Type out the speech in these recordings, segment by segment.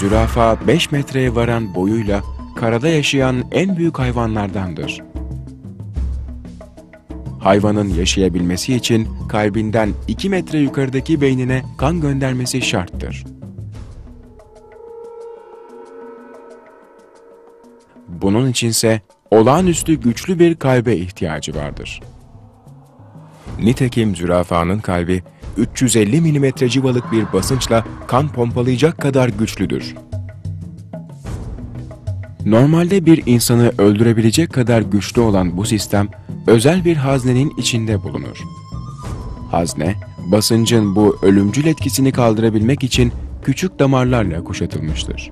Zürafa 5 metreye varan boyuyla karada yaşayan en büyük hayvanlardandır. Hayvanın yaşayabilmesi için kalbinden 2 metre yukarıdaki beynine kan göndermesi şarttır. Bunun içinse olağanüstü güçlü bir kalbe ihtiyacı vardır. Nitekim zürafanın kalbi 350 mm civalık bir basınçla kan pompalayacak kadar güçlüdür. Normalde bir insanı öldürebilecek kadar güçlü olan bu sistem özel bir haznenin içinde bulunur. Hazne, basıncın bu ölümcül etkisini kaldırabilmek için küçük damarlarla kuşatılmıştır.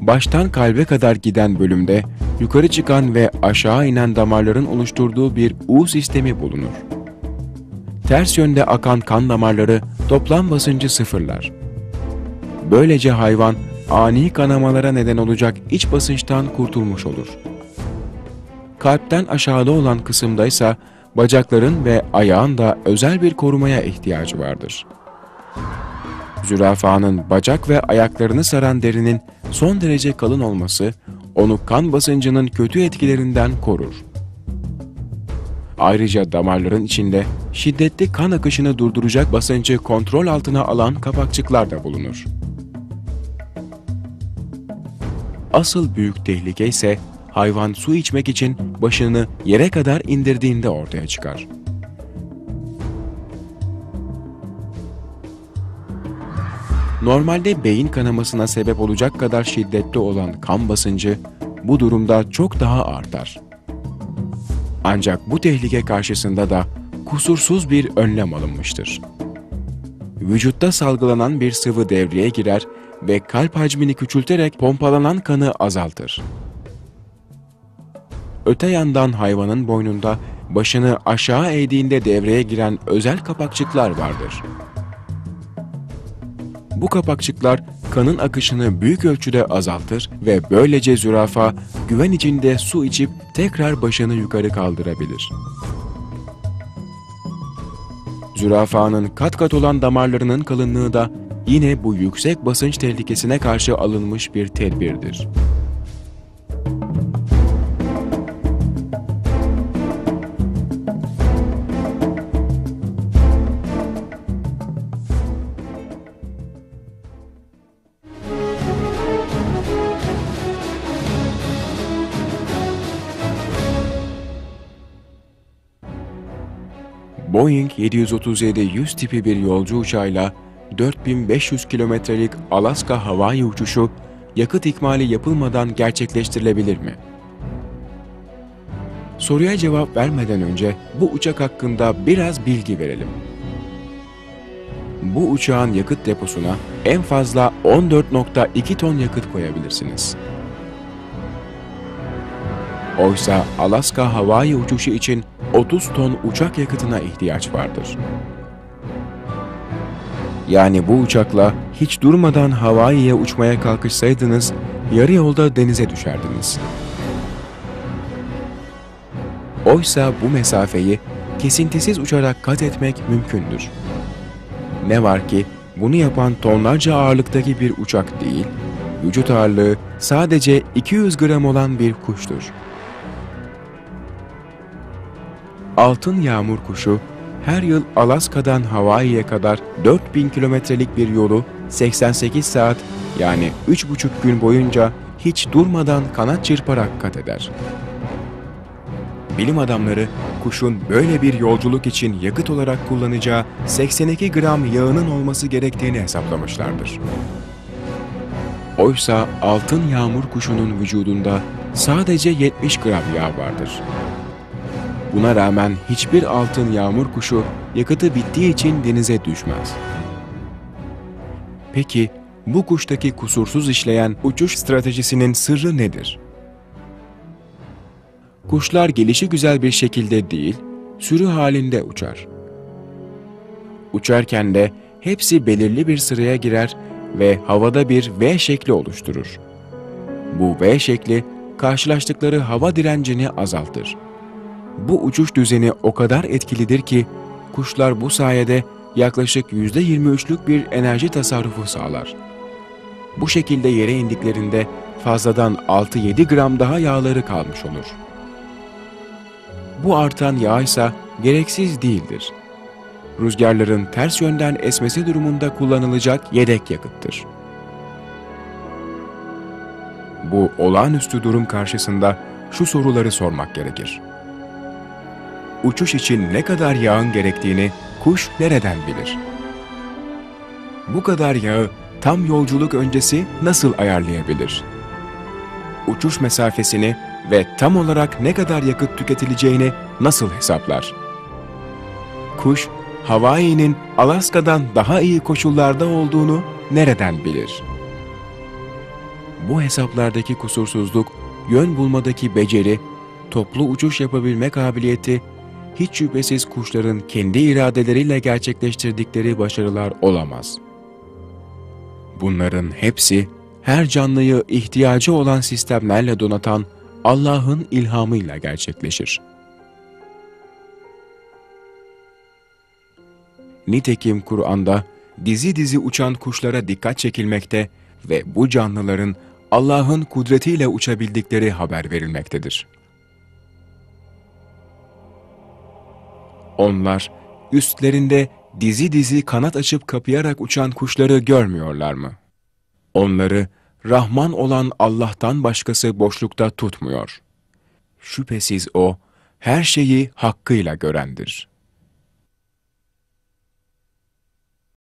Baştan kalbe kadar giden bölümde yukarı çıkan ve aşağı inen damarların oluşturduğu bir U sistemi bulunur. Ters yönde akan kan damarları toplam basıncı sıfırlar. Böylece hayvan ani kanamalara neden olacak iç basınçtan kurtulmuş olur. Kalpten aşağıda olan kısımda ise bacakların ve ayağın da özel bir korumaya ihtiyacı vardır. Zürafanın bacak ve ayaklarını saran derinin son derece kalın olması onu kan basıncının kötü etkilerinden korur. Ayrıca damarların içinde şiddetli kan akışını durduracak basıncı kontrol altına alan kapakçıklar da bulunur. Asıl büyük tehlike ise hayvan su içmek için başını yere kadar indirdiğinde ortaya çıkar. Normalde beyin kanamasına sebep olacak kadar şiddetli olan kan basıncı bu durumda çok daha artar. Ancak bu tehlike karşısında da kusursuz bir önlem alınmıştır. Vücutta salgılanan bir sıvı devreye girer ve kalp hacmini küçülterek pompalanan kanı azaltır. Öte yandan hayvanın boynunda başını aşağı eğdiğinde devreye giren özel kapakçıklar vardır. Bu kapakçıklar kanın akışını büyük ölçüde azaltır ve böylece zürafa güven içinde su içip tekrar başını yukarı kaldırabilir. Zürafanın kat kat olan damarlarının kalınlığı da yine bu yüksek basınç tehlikesine karşı alınmış bir tedbirdir. Boeing 737-100 tipi bir yolcu uçağıyla 4500 kilometrelik Alaska havai uçuşu yakıt ikmali yapılmadan gerçekleştirilebilir mi? Soruya cevap vermeden önce bu uçak hakkında biraz bilgi verelim. Bu uçağın yakıt deposuna en fazla 14.2 ton yakıt koyabilirsiniz. Oysa Alaska havai uçuşu için 30 ton uçak yakıtına ihtiyaç vardır. Yani bu uçakla hiç durmadan Hawaii'ye uçmaya kalkışsaydınız, yarı yolda denize düşerdiniz. Oysa bu mesafeyi kesintisiz uçarak kat etmek mümkündür. Ne var ki bunu yapan tonlarca ağırlıktaki bir uçak değil, vücut ağırlığı sadece 200 gram olan bir kuştur. Altın yağmur kuşu her yıl Alaska'dan Hawaii'ye kadar 4000 kilometrelik bir yolu 88 saat yani 3,5 gün boyunca hiç durmadan kanat çırparak kat eder. Bilim adamları kuşun böyle bir yolculuk için yakıt olarak kullanacağı 82 gram yağının olması gerektiğini hesaplamışlardır. Oysa altın yağmur kuşunun vücudunda sadece 70 gram yağ vardır. Buna rağmen hiçbir altın yağmur kuşu yakıtı bittiği için denize düşmez. Peki bu kuştaki kusursuz işleyen uçuş stratejisinin sırrı nedir? Kuşlar gelişi güzel bir şekilde değil, sürü halinde uçar. Uçarken de hepsi belirli bir sıraya girer ve havada bir V şekli oluşturur. Bu V şekli karşılaştıkları hava direncini azaltır. Bu uçuş düzeni o kadar etkilidir ki kuşlar bu sayede yaklaşık %23'lük bir enerji tasarrufu sağlar. Bu şekilde yere indiklerinde fazladan 6-7 gram daha yağları kalmış olur. Bu artan yağ ise gereksiz değildir. Rüzgarların ters yönden esmesi durumunda kullanılacak yedek yakıttır. Bu olağanüstü durum karşısında şu soruları sormak gerekir. Uçuş için ne kadar yağın gerektiğini kuş nereden bilir? Bu kadar yağı tam yolculuk öncesi nasıl ayarlayabilir? Uçuş mesafesini ve tam olarak ne kadar yakıt tüketileceğini nasıl hesaplar? Kuş, Hawaii'nin Alaska'dan daha iyi koşullarda olduğunu nereden bilir? Bu hesaplardaki kusursuzluk, yön bulmadaki beceri, toplu uçuş yapabilme kabiliyeti, hiç şüphesiz kuşların kendi iradeleriyle gerçekleştirdikleri başarılar olamaz. Bunların hepsi her canlıyı ihtiyacı olan sistemlerle donatan Allah'ın ilhamıyla gerçekleşir. Nitekim Kur'an'da dizi dizi uçan kuşlara dikkat çekilmekte ve bu canlıların Allah'ın kudretiyle uçabildikleri haber verilmektedir. Onlar üstlerinde dizi dizi kanat açıp kapayarak uçan kuşları görmüyorlar mı? Onları Rahman olan Allah'tan başkası boşlukta tutmuyor. Şüphesiz O, her şeyi hakkıyla görendir.''